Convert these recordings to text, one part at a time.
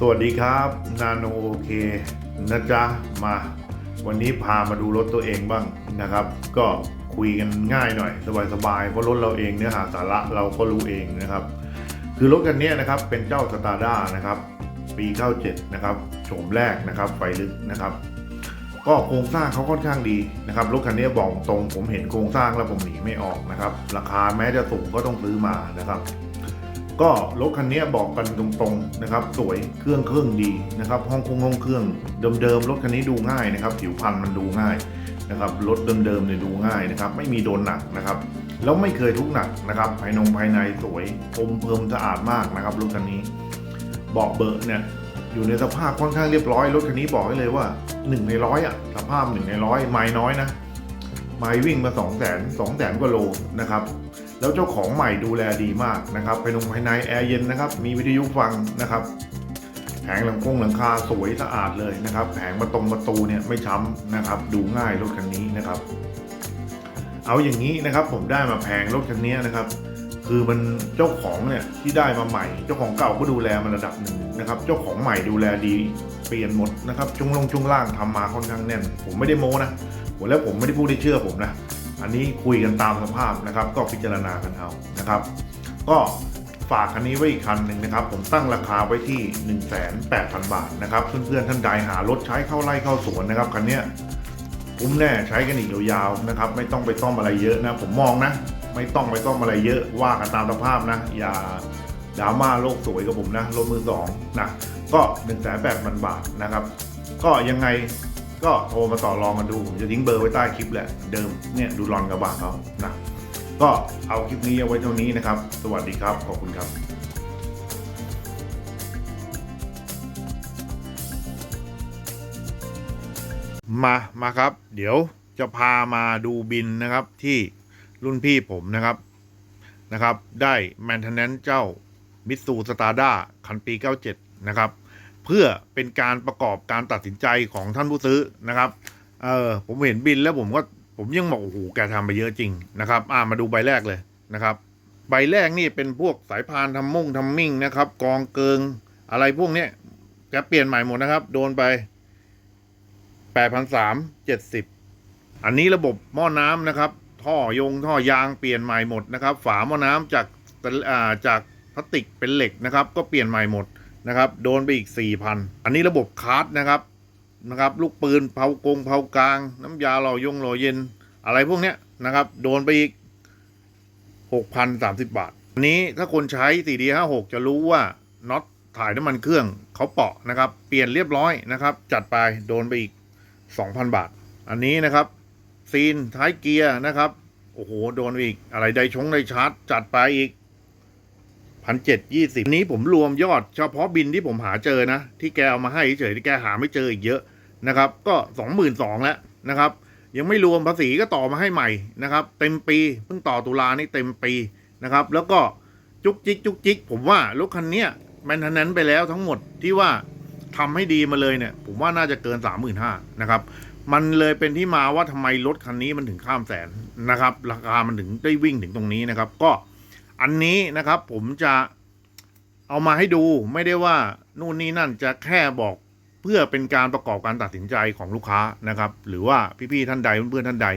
สวัสดีครับนาโนโอเคนะจ๊ะมา วันนี้พามาดูรถตัวเองบ้างนะครับ ก็คุยกันง่ายหน่อย สบายๆเพราะรถเราเองเนื้อหาสาระเราก็รู้เองนะครับ คือรถกันเนี้ยนะครับเป็นเจ้าสตาร์ด้านะครับ ปี97นะครับโฉมแรกนะครับไฟลึกนะครับ ก็โครงสร้างเขาค่อนข้างดีนะครับรถคันนี้บอกตรงผมเห็นโครงสร้างแล้วผมหนีไม่ออกนะครับ ราคาแม้จะสูงก็ต้องซื้อมานะครับ ก็รถคันนี้บอกกันตรงๆนะครับสวยเครื่องเครื่องดีนะครับห้องคงห้องเครื่องเดิมๆรถคันนี้ดูง่ายนะครับผิวพรรณมันดูง่ายนะครับรถเดิมๆเนี่ยดูง่ายนะครับไม่มีโดนหนักนะครับแล้วไม่เคยทุกหนักนะครับภายนงภายในสวยพรมเพิ่มสะอาดมากนะครับรถคันนี้เบาะเบอะเนี่ยอยู่ในสภาพค่อนข้างเรียบร้อยรถคันนี้บอกให้เลยว่า 1 ในร้อยอะสภาพ 1 ในร้อยไม้น้อยนะไม้วิ่งมา2 0 0 0 0 0 2 0 0 0 0กว่าโลนะครับ แล้วเจ้าของใหม่ดูแลดีมากนะครับภายนงภายในแอร์เย็นนะครับ มีวิทยุฟังนะครับ แผงหลังคงหลังคาสวยสะอาดเลยนะครับ แผงประตงประตูเนี่ยไม่ช้ำนะครับ ดูง่ายรถคันนี้นะครับ เอาอย่างนี้นะครับผมได้มาแพงรถคันนี้นะครับ คือมันเจ้าของเนี่ยที่ได้มาใหม่ เจ้าของเก่าก็ดูแลมันระดับหนึ่งนะครับ เจ้าของใหม่ดูแลดีเปลี่ยนหมดนะครับจุงลงจุงล่างทำมาค่อนข้างแน่น ผมไม่ได้โม้นะผมแล้วผมไม่ได้พูดให้เชื่อผมนะ อันนี้คุยกันตามสภาพนะครับ ก็พิจารณากันเอานะครับ ก็ฝากคันนี้ไว้อีกคันหนึ่งนะครับ ผมตั้งราคาไว้ที่ 1 8 0 0 0 บาทนะครับ เพื่อนๆท่านใดหารถใช้เข้าไร่เข้าสวนนะครับคันนี้คุ้มแน่ใช้กันอีกยาวๆนะครับ ไม่ต้องไปซ่อมอะไรเยอะนะ ผมมองนะ ไม่ต้องไปซ่อมอะไรเยอะว่ากันตามสภาพนะ อย่าดราม่าโลกสวยกับผมนะรถมือสองนะก็1นึ่งแสนแปดพันบาทนะครับ ก็ยังไง ก็โทรมาต่อรองกันดูผมจะทิ้งเบอร์ไว้ใต้คลิปแหละเดิมเนี่ยดูรอนกระบะเขานะก็เอาคลิปนี้เอาไว้เท่านี้นะครับ สวัสดีครับขอบคุณครับมามาครับ เดี๋ยวจะพามาดูบินนะครับที่รุ่นพี่ผมนะครับนะครับ ได้ maintenance เจ้ามิตซูสตาร์ด้าคันปี 97 นะครับ เพื่อเป็นการประกอบการตัดสินใจของท่านผู้ซื้อนะครับเออผมเห็นบินแล้วผมก็ผมยังบอกโอ้โหแกทำไปเยอะจริงนะครับ อ่ามาดูใบแรกเลยนะครับ ใบแรกนี่เป็นพวกสายพานทำมุ่งทำมิ่งนะครับ กองเกิงอะไรพวกเนี้ยแกเปลี่ยนใหม่หมดนะครับ โดนไปแปดพันสามเจ็ดสิบอันนี้ระบบหม้อน้ำนะครับ ท่อยงท่อยางเปลี่ยนใหม่หมดนะครับ ฝาหม้อน้ำจากอ่าจากพลาสติกเป็นเหล็กนะครับ ก็เปลี่ยนใหม่หมด นะครับ โดนไปอีก 4,000 อันนี้ระบบคาร์ดนะครับนะครับ ลูกปืนเผากงเผากลาง น้ำยาหล่อยงหล่อเย็น อะไรพวกเนี้ยนะครับ โดนไปอีก 6,030 บาท อันนี้ถ้าคนใช้ 4D56 จะรู้ว่าน็อตถ่ายน้ำมันเครื่องเขาเปาะนะครับ เปลี่ยนเรียบร้อยนะครับ จัดไปโดนไปอีก 2,000 บาท อันนี้นะครับซีนท้ายเกียร์นะครับ โอ้โห โดนไปอีก อะไรไดชงไดชาร์จจัดไปอีก พันเจ็ดยี่สิบนี้ผมรวมยอดเฉพาะบินที่ผมหาเจอนะ ที่แกเอามาให้เฉยที่แกหาไม่เจออีกเยอะนะครับ ก็สองหมื่นสองแล้วนะครับ ยังไม่รวมภาษีก็ต่อมาให้ใหม่นะครับ เต็มปีเพิ่งต่อตุลานี่เต็มปีนะครับ แล้วก็จุกจิกจุกจิกผมว่ารถคันเนี้ยแมนเทนแนนไปแล้วทั้งหมดที่ว่าทำให้ดีมาเลยเนี่ย ผมว่าน่าจะเกินสามหมื่นห้านะครับ มันเลยเป็นที่มาว่าทำไมรถคันนี้มันถึงข้ามแสนนะครับ ราคามันถึงได้วิ่งถึงตรงนี้นะครับ ก็ อันนี้นะครับผมจะเอามาให้ดูไม่ได้ว่านู่นนี่นั่นจะแค่บอกเพื่อเป็นการประกอบการตัดสินใจของลูกค้านะครับ หรือว่าพี่ๆท่านใดเพื่อนๆท่านใด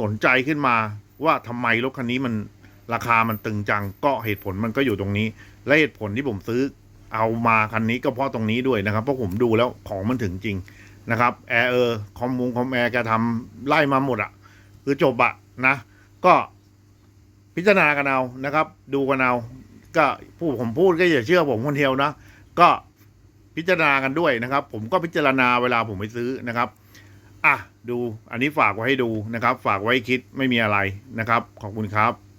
สนใจขึ้นมาว่าทำไมรถคันนี้มันราคามันตึงจังก็เหตุผลมันก็อยู่ตรงนี้ และเหตุผลที่ผมซื้อเอามาคันนี้ก็เพราะตรงนี้ด้วยนะครับ เพราะผมดูแล้วของมันถึงจริงนะครับแอร์เออคอมมุงคอมแอร์แกทำไล่มาหมดอะ คือจบอะนะ ก็ พิจารณากันเอานะครับ ดูกันเอาก็ผู้ผมพูดก็อย่าเชื่อผมคนเดียวนะก็พิจารณากันด้วยนะครับ ผมก็พิจารณาเวลาผมไปซื้อนะครับอะดูอันนี้ฝากไว้ให้ดูนะครับ ฝากไว้คิดไม่มีอะไรนะครับ ขอบคุณครับ